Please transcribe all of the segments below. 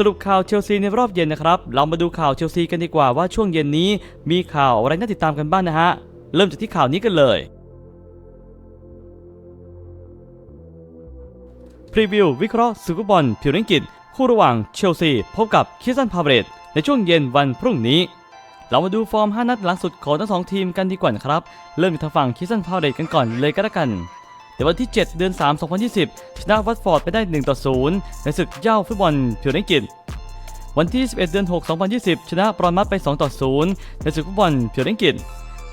สรุปข่าวเชลซีในรอบเย็นนะครับ เรามาดูข่าวเชลซีกันดีกว่าว่าช่วงเย็นนี้มีข่าวอะไรน่าติดตามกันบ้างนะฮะ เริ่มจากที่ข่าวนี้กันเลยพรีวิววิเคราะห์ซูเปอร์บอลพิวริงกิตคู่ระหว่างเชลซีพบกับคิสันพาเบรตในช่วงเย็นวันพรุ่งนี้ เรามาดูฟอร์ม 5 นัดหลังสุดของทั้งสองทีมกันดีกว่านะครับ เริ่มจากทางฝั่งคิสันพาเบรตกันก่อนเลยก็แล้วกัน ในวันที่ 7 เดือน 3 2020 ชนะวัตฟอร์ดไปได้1ต่อ0ในศึกเย้าฟุตบอลพิวริงกิตวันที่ 11 เดือน 6 2020 ชนะบรอนมัดไป2ต่อ0ในศึกฟุตบอลพิวริงกิต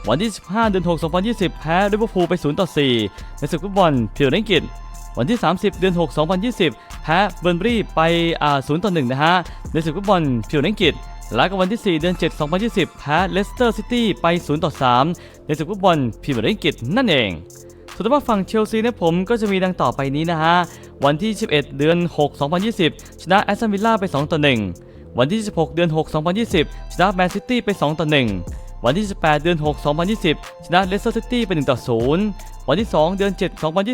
วันที่ 15 เดือน 6 2020 แพ้ลิเวอร์พูลไป0ต่อ4ในศึกฟุตบอลพิวริงกิตวันที่ 30 เดือน 6 2020 แพ้เบิร์นบรีไปอ่า0ต่อ1นะฮะในศึกฟุตบอลพิวริงกิตแล้วก็วันที่ 4 เดือน 7 2020 แพ้เลสเตอร์ซิตี้ไป0ต่อ3ในศึกฟุตบอลพรีเมียร์ลีกอังกฤษนั่นเอง ส่วนทางฝั่งเชลซีนะผมก็จะมีดังต่อไปนี้นะฮะ วันที่ 11 เดือน 6 2020 ชนะแอสตันวิลล่าไป 2 ต่อ 1 วันที่ 16 เดือน 6 2020 ชนะแมนซิตี้ไป 2 ต่อ 1 วันที่ 18 เดือน 6 2020 ชนะเลสเตอร์ซิตี้ไป 1 ต่อ 0 วันที่ 2 เดือน 7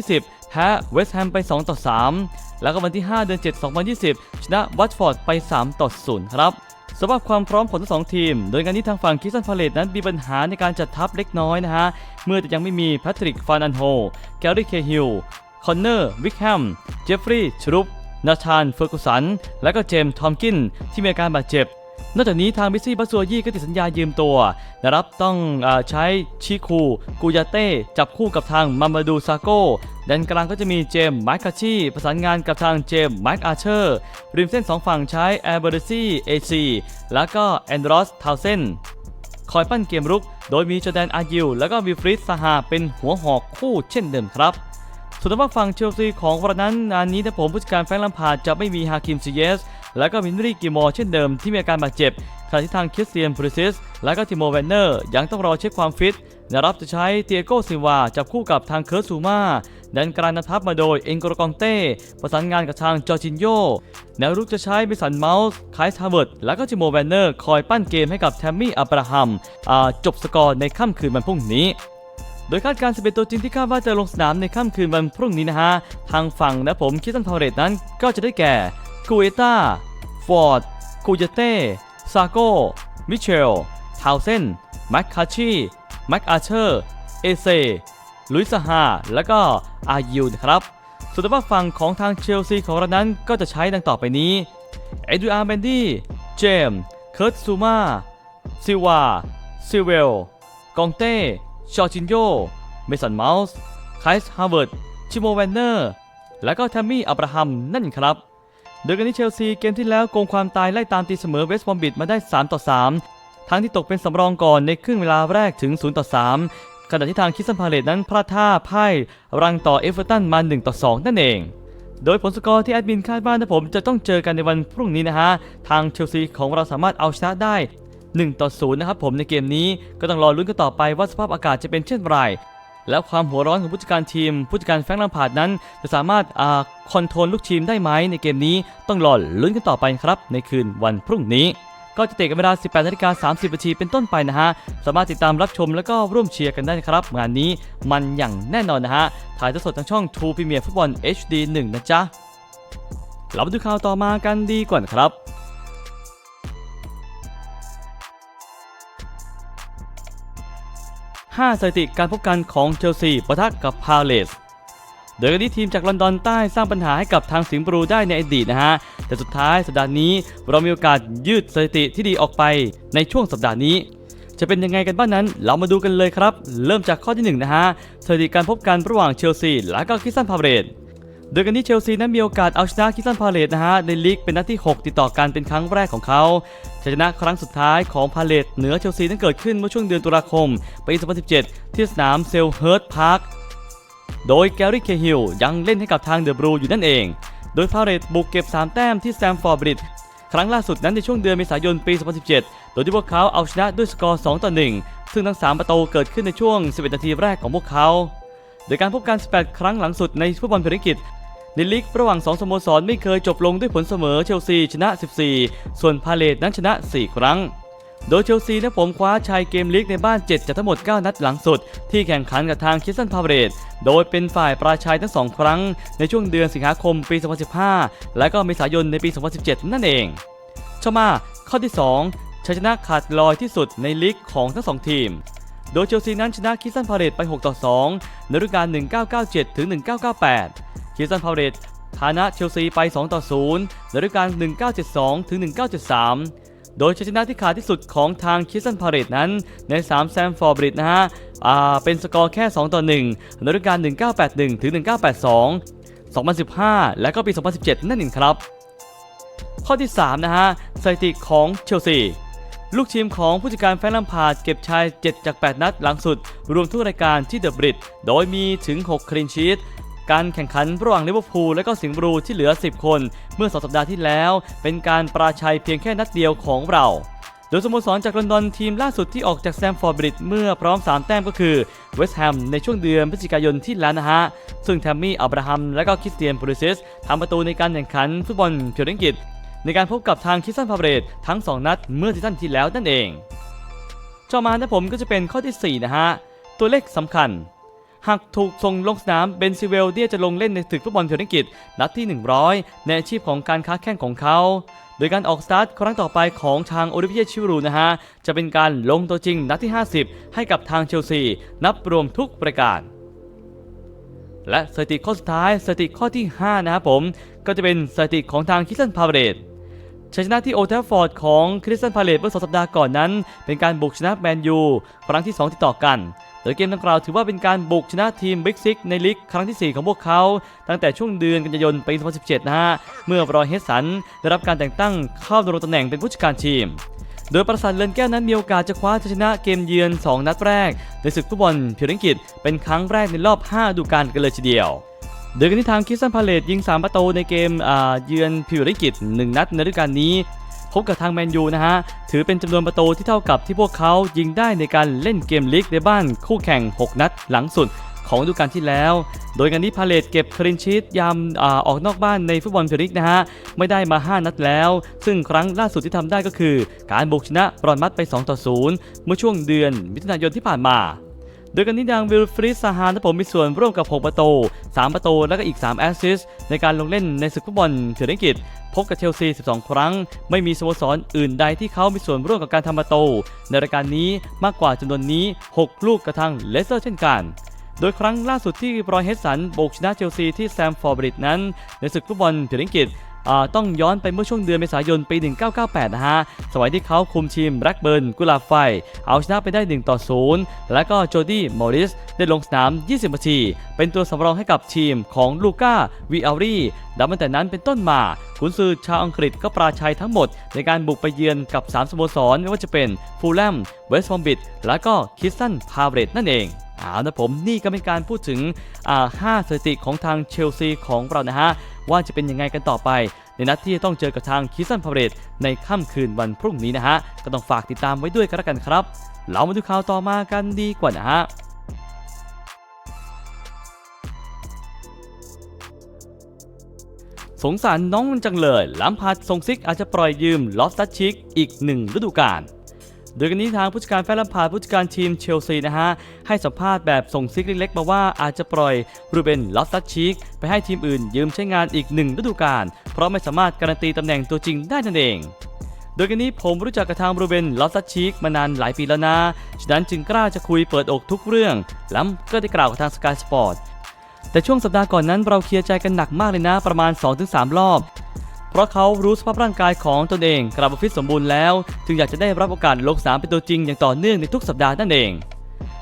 2020 แพ้เวสต์แฮมไป 2 ต่อ 3 แล้วก็วันที่ 5 เดือน 7 2020 ชนะวัตฟอร์ดไป 3 ต่อ 0 ครับสำหรับความพร้อมของทั้งสองทีม โดยงานนี้ทางฝั่งคิสันพาเลตนั้นมีปัญหาในการจัดทัพเล็กน้อยนะฮะ เมื่อแต่ยังไม่มีแพทริก ฟานันโฮ แกลรี่ เคฮิล คอนเนอร์ วิกแฮม เจฟฟรีย์ ชรุป นาธาน เฟอร์กุสัน และก็เจมส์ ทอมกิน ที่มีอาการบาดเจ็บ นอกจากนี้ทางบิซี่บัสซัวยี่ก็ติดสัญญายืมตัวนะครับต้องอใช้ชิคูกูยาเต้จับคู่กับทางมามาดูซาโก้ด้านกลางก็จะมีเจมส์ไมค์คาชีประสานงานกับทางเจมส์ไมค์อาเชอร์ริมเส้นสองฝั่งใช้แอร์เบอร์ซี่เอซีแล้วก็แอนดรอสทาวเซนคอยปั้นเกมรุก โดยมีจอแดนอายิวและก็วิฟริดซาฮาเป็นหัวหอกคู่เช่นเดิมครับส่วนทางฝั่งเชลซีของวันนั้นงานนี้นะผมผู้จัดการแฟรงค์ลัมพาดจะไม่มีฮาคิมซีเยส และก็มินรี่กิมอร์เช่นเดิมที่มีอาการบาดเจ็บขณะที่ทางคริสเตียนพริซิสและก็ติโมแวนเนอร์ยังต้องรอเช็คความฟิตนะครับจะใช้เตียโกซิวาจับคู่กับทางเคิร์ตซูมาดันการนทัพมาโดยเอ็นโกรกองเต้ ประสานงานกับทางจอร์จินโยแนวรุกจะใช้มิสันเมาส์ไคส์ฮาร์เวิร์ดและก็จิโมแวนเนอร์ คอยปั้นเกมให้กับแทมมี่อับราฮัมจบสกอร์ในค่ำคืนวันพรุ่งนี้โดยคาดการณ์11ตัวจริงที่คาดว่าจะลงสนามในค่ำคืนวันพรุ่งนี้นะฮะ ทางฝั่งนะผมคิดตันพาวเรตนั้นก็จะได้แก่ กูเอต้า ฟอร์ด คูยาเต้ ซาโก้ มิเชล ทาวเซนแม็กคาชีแม็กอาร์เชอร์ เอเซ ลุยส์ฮา และก็อายูนะครับส่วนทาฝั่งของทางเชลซีของเรานั้นก็จะใช้ดังต่อไปนี้ เอ็ดริอาร์เบนดี้ เจมส์เคิร์ตซูมาซิวา ซิเวล กองเต้ ชอจินโย เมสันเมาส์ไคส์ฮาร์เวิร์ด ชิโมแวนเนอร์ และก็แทมมี่อับราฮัมนั่นครับ โดยกันที่เชลซีเกมที่แล้วโกงความตายไล่ตามตีเสมอเวสต์บอมบิดมาได้ 3 ต่อ 3 ทั้งที่ตกเป็นสำรองก่อนในครึ่งเวลาแรกถึง 0 ต่อ 3 ขณะที่ทางคิสซันพาเลตนั้นพลาดท่าพ่ายรังต่อเอเวอร์ตันมา 1 ต่อ 2 นั่นเอง โดยผลสกอร์ที่แอดมินคาดว่านะผมจะต้องเจอกันในวันพรุ่งนี้นะฮะ ทางเชลซีของเราสามารถเอาชนะได้ 1 ต่อ 0 นะครับผมในเกมนี้ก็ต้องรอลุ้นกันต่อไปว่าสภาพอากาศจะเป็นเช่นไร แล้วความหัวร้อนของผู้จัดการทีม ผู้จัดการแฟรงค์ลัมพาร์ดนั้น จะสามารถอ่าคอนโทรลลูกทีมได้ไหมในเกมนี้ต้องรอลุ้นกันต่อไปครับ ในคืนวันพรุ่งนี้ ก็จะเตะกันเวลา 18นาฬิกา30นาทีเป็นต้นไปนะฮะ สามารถติดตามรับชมแล้วก็ร่วมเชียร์กันได้ครับ งานนี้มันอย่างแน่นอนนะฮะ ถ่ายทอดสดทางช่อง True Premier Football HD 1 นะจ๊ะเรามาดูข่าวต่อมากันดีกว่าครับ 5 สถิติการพบกันของเชลซีปะทะกับพาเลสโดยกันที่ทีมจากลอนดอนใต้สร้างปัญหาให้กับทางสิงห์บรูได้ในอดีตนะฮะ แต่สุดท้ายสัปดาห์นี้เรามีโอกาสยืดสถิติที่ดีออกไปในช่วงสัปดาห์นี้ จะเป็นยังไงกันบ้างนั้น เรามาดูกันเลยครับ เริ่มจากข้อที่1นะฮะสถิติการพบกันระหว่างเชลซีและก็คิสซันพาเลส โดยกันที่เชลซีนั้นมีโอกาสเอาชนะคิสตันพาเลตนะฮะในลีกเป็นนัดที่ 6 ติดต่อกันเป็นครั้งแรกของเขาชัยชนะครั้งสุดท้ายของพาเลตเหนือเชลซีนั้นเกิดขึ้นเมื่อช่วงเดือนตุลาคมปี2017 ที่สนามเซลเฮิร์ตพาร์คโดยแกรี่เคฮิลยังเล่นให้กับทางเดอะบรูอยู่นั่นเอง โดยพาเลตบุกเก็บ 3 แต้มที่สแตมฟอร์ดบริดจ์ครั้งล่าสุดนั้นในช่วงเดือนเมษายนปี 2017 โดยที่พวกเขาเอาชนะด้วยสกอร์ 2 ต่อ 1 ซึ่งทั้ง 3 ประตูเกิดขึ้นในช่วง 11 นาทีแรกของพวกเขา โดยการพบกัน 18 ครั้งหลังสุดในฟุตบอลพรีเมียร์ลีก ในลีกระหว่าง 2 สโมสรไม่เคยจบลงด้วยผลเสมอเชลซีชนะ 14 ส่วนพาเลตนั้นชนะ 4 ครั้ง โดยเชลซีนะผมคว้าชัยเกมลีกในบ้าน 7 จากทั้งหมด 9 นัดหลังสุด ที่แข่งขันกับทางคิสตันพาเรตโดยเป็นฝ่ายปราชัยทั้ง 2 ครั้ง ในช่วงเดือนสิงหาคมปี 2015 และก็เมษายนในปี 2017 นั่นเองต่อมาข้อที่ 2 ชัยชนะขาดลอยที่สุดในลีกของทั้ง 2 ทีมโดยเชลซีนั้นชนะคิสตันพาเรตไป 6 ต่อ 2 ในฤดูกาล1997 ถึง 1998 คิสันพาวเรตชนะเชลซีไป 2 ต่อ 0 ในฤดูกาล 1972 ถึง 1973 โดยชัยชนะที่ขาดที่สุดของทางคิสันพาเรตนั้น ใน 3 แซมฟอร์บริดนะฮะอ่าเป็นสกอร์แค่ 2 ต่อ 1 ในฤดูกาล 1981 ถึง 1982 2015 และก็ปี 2017 นั่นเองครับ ข้อที่ 3 นะฮะสถิติของเชลซีลูกทีมของผู้จัดการแฟรงค์ลัมพาดเก็บชัย7 จาก 8 นัดหลังสุด รวมทุกรายการที่เดอะบริดโดยมีถึง 6 คลีนชีต การแข่งขันระหว่างลิเวอร์พูลและก็สิงห์บรูที่เหลือ 10 คน เมื่อ2สัปดาห์ที่แล้ว เป็นการปราชัยเพียงแค่นัดเดียวของเราโดยสโมสรจากลอนดอนทีมล่าสุดที่ออกจากแซมฟอร์ดบริดเมื่อพร้อม 3 แต้มก็คือเวสต์แฮมในช่วงเดือนพฤศจิกายนที่แล้วนะฮะ ซึ่งแทมมี่อับราฮัมและก็คริสเตียนพูลิซิสทำประตูในการแข่งขันฟุตบอลเพียวอังกฤษ ในการพบกับทางคิสตันพาเบรตทั้ง 2 นัดเมื่อซีซั่นที่แล้วนั่นเอง ต่อมานะผมก็จะเป็นข้อทีสี่4 นะฮะ ตัวเลขสำคัญ หากถูกส่งลงสนามเบนซิเวลเดียจะลงเล่นในศึกฟุตบอลเพียวร์อังกฤษนัดที่ 100 ในอาชีพของการค้าแข่งของเขาโดยการออกสตาร์ทครั้งต่อไปของทางโอลิเวียชิวรูนะฮะ จะเป็นการลงตัวจริงนัดที่ 50 ให้กับทางเชลซี นับรวมทุกประการ และสถิติข้อสุดท้ายสถิติข้อที่ 5 นะครับผม ก็จะเป็นสถิติของทางคิสตันพาเรตชัยชนะที่โอเทฟฟอร์ดของคริสตันพาเลตเมื่อสองสัปดาห์ก่อนนั้น เป็นการบุกชนะแมนยูครั้งที่ 2 ติดต่อกัน โดยเกมดังกล่าวถือว่าเป็นการบุกชนะทีมบิ๊กซิกในลีกครั้งที่ 4 ของพวกเขา ตั้งแต่ช่วงเดือนกันยายนปี 2017 นะฮะ เมื่อรอยเฮสันได้รับการแต่งตั้งเข้าดำรงตำแหน่งเป็นผู้จัดการทีม โดยปราสาทเลือนแก้วนั้นมีโอกาสจะคว้าชัยชนะเกมเยือน 2 นัดแรก ในศึกฟุตบอลเพียร์อังกฤษเป็นครั้งแรกในรอบ 5 ดูกาลกันเลยทีเดียวโดยกันที่ทางคิสตันพาเลตยิง 3 ประตูในเกมเยือนพิวริกิจ1นัดในฤดูกาลนี้ พบกับทางแมนยูนะฮะ ถือเป็นจำนวนประตูที่เท่ากับที่พวกเขายิงได้ในการเล่นเกมลีกในบ้านคู่แข่ง 6 นัดหลังสุดของฤดูกาลที่แล้ว โดยงานนี้พาเลตเก็บคลินชีตยามอออกนอกบ้านในฟุตบอลพิวริกนะฮะ ไม่ได้มา 5 นัดแล้ว ซึ่งครั้งล่าสุดที่ทำได้ก็คือ การบุกชนะบรอนมัดไป 2 ต่อ 0 เมื่อช่วงเดือนมิถุนายนที่ผ่านมา โดยกันที่ดังวิลฟริสซาฮานนะผมมีส่วนร่วมกับ 6 ประตู 3 ประตู แล้วก็อีก 3 แอสซิสในการลงเล่นในศึกฟุตบอลเถื่อนอังกฤษ พบกับเชลซี 12 ครั้ง ไม่มีสโมสรอื่นใดที่เขามีส่วนร่วมกับการทำประตู ในรายการนี้มากกว่าจำนวนนี้ 6 ลูกกระทั่งเลสเตอร์เช่นกันโดยครั้งล่าสุดที่บรอยเฮสันบุกชนะเชลซีที่แซมฟอร์บริดนั้น ในศึกฟุตบอลเถื่อนอังกฤษ ต้องย้อนไปเมื่อช่วงเดือนเมษายนปี 1998 นะฮะ สมัยที่เขาคุมทีมแบล็กเบิร์นกุลาบไฟ เอาชนะไปได้ 1 ต่อ 0 แล้วก็โจดี้มอริส ได้ลงสนาม 20 นาที เป็นตัวสำรองให้กับทีมของลูก้าวีอารีดับตั้งแต่นั้นเป็นต้นมาขุนซือชาวอังกฤษก็ปราชัยทั้งหมด ในการบุกไปเยือนกับ 3 สโมสรไม่ว่าจะเป็นฟูลแลม เวสต์บอมบิดและก็คิสตันพาเรตนั่นเอง เอานะผมนี่ก็เป็นการพูดถึงอ่าห้าสถิติของทางเชลซีของเรานะฮะ ว่าจะเป็นยังไงกันต่อไป ในนัดที่จะต้องเจอกับทางคิสันพาเรตในค่ำคืนวันพรุ่งนี้นะฮะ ก็ต้องฝากติดตามไว้ด้วยกันแล้วกันครับ เรามาดูข่าวต่อมากันดีกว่านะฮะสงสารน้องมันจังเลยลัมพาดทรงซิกอาจจะปล่อยยืมลอฟตัชชิกอีกหนึ่งฤดูกาล โดยกันนี้ทางผู้จัดการแฟนลัมพาดผู้จัดการทีมเชลซีนะฮะ ให้สัมภาษณ์แบบส่งซิกเล็กๆมาว่าอาจจะปล่อยรูเบนลอฟตัชชิกไปให้ทีมอื่นยืมใช้งานอีกหนึ่งฤดูกาลเพราะไม่สามารถการันตีตำแหน่งตัวจริงได้นั่นเองโดยกันนี้ผมรู้จักกับทางบรูเบนลอฟตัชชิกมานานหลายปีแล้วนะ ฉะนั้นจึงกล้าจะคุยเปิดอกทุกเรื่องแล้วก็ได้กล่าวกับทางสกายสปอร์ต แต่ช่วงสัปดาห์ก่อนนั้นเราเคลียร์ใจกันหนักมากเลยนะ ประมาณ 2-3 รอบ เพราะเขารู้สภาพร่างกายของตนเองกลับมาฟิตสมบูรณ์แล้ว จึงอยากจะได้รับโอกาสลงสนามเป็นตัวจริงอย่างต่อเนื่องในทุกสัปดาห์นั่นเอง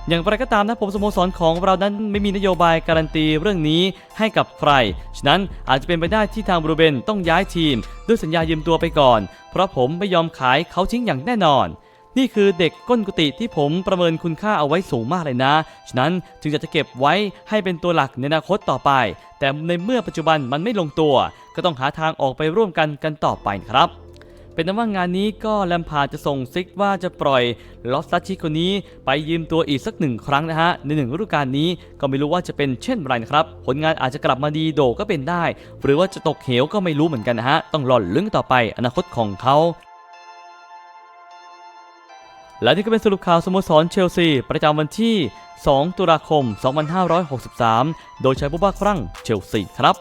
อย่างไรก็ตามนะผมสโมสรของเรานั้นไม่มีนโยบายการันตีเรื่องนี้ให้กับใคร ฉะนั้นอาจจะเป็นไปได้ที่ทางบรูเบนต้องย้ายทีม ด้วยสัญญายืมตัวไปก่อน เพราะผมไม่ยอมขายเขาทิ้งอย่างแน่นอน นี่คือเด็กก้นกุฏิที่ผมประเมินคุณค่าเอาไว้สูงมากเลยนะ ฉะนั้นจึงอยากจะเก็บไว้ให้เป็นตัวหลักในอนาคตต่อไป แต่ในเมื่อปัจจุบันมันไม่ลงตัว ก็ต้องหาทางออกไปร่วมกันกันต่อไปครับ เป็นนั้นว่างานนี้ก็แลมพาจะส่งซิกว่าจะปล่อยลอสตัชชิคนนี้ไปยืมตัวอีกสักหนึ่งครั้งนะฮะ ในหนึ่งฤดูกาลนี้ก็ไม่รู้ว่าจะเป็นเช่นไรนะครับ ผลงานอาจจะกลับมาดีโดก็เป็นได้ หรือว่าจะตกเหวก็ไม่รู้เหมือนกันนะฮะ ต้องรอลุ้นต่อไปอนาคตของเขา และนี่ก็เป็นสรุปข่าวสโมสรเชลซี ประจำวันที่ 2 ตุลาคม 2563 โดยใช้ผู้บ้าครั่งเชลซีครับ